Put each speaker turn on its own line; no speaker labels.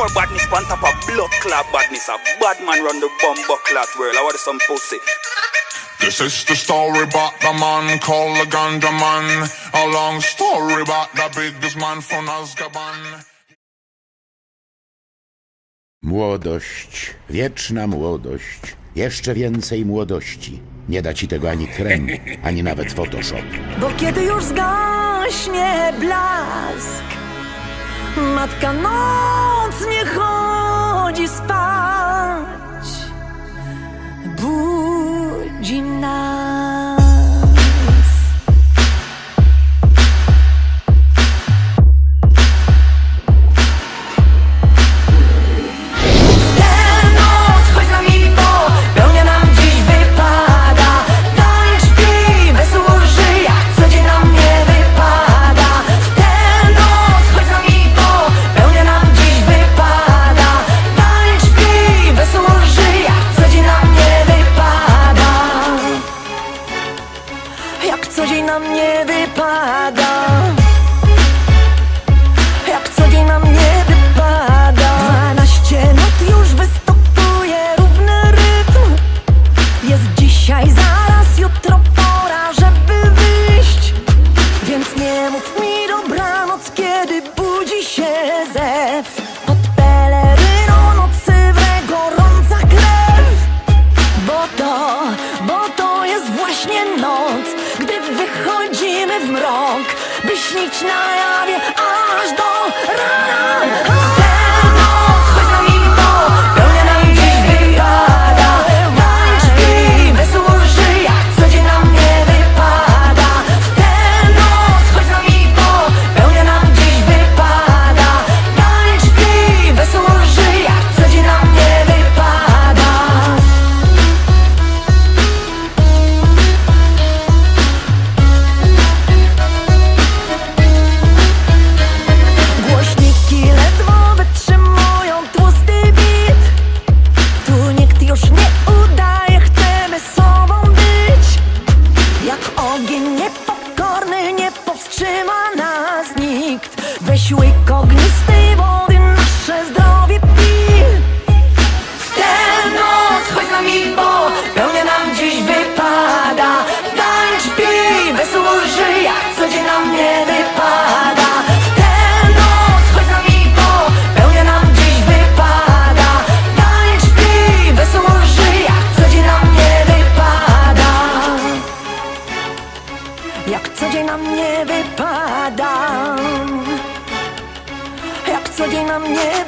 More badness on top of blood clot badness. A bad man run the bumbo clot world. I want some pussy.
This is the story about the man called the Ganja Man. A long story about the biggest man from Azkaban.
Młodość, wieczna młodość, jeszcze więcej młodości. Nie da ci tego ani krem, ani nawet Photoshop.
Bo kiedy już zgaśnie blask, matka noc nie chodzi Jak co dzień nam nie wypada. Jak co dzień nam nie wypada. Dwanaście lat już występuje równy rytm. Jest dzisiaj, zaraz, jutro pora, żeby wyjść. Więc nie mów mi dobranoc, kiedy budzi się zew. Bo to jest właśnie noc, gdy wychodzimy w mrok, by śnić na jawie aż do Weź łyk wody, nasze zdrowie pij w tę noc chodź z nami, bo pełnia nam dziś wypada. Tańcz, pij, wesoło żyj, jak co dzień nam nie wypada. Jak co dzień nam nie wypada Jak co dzień nam nie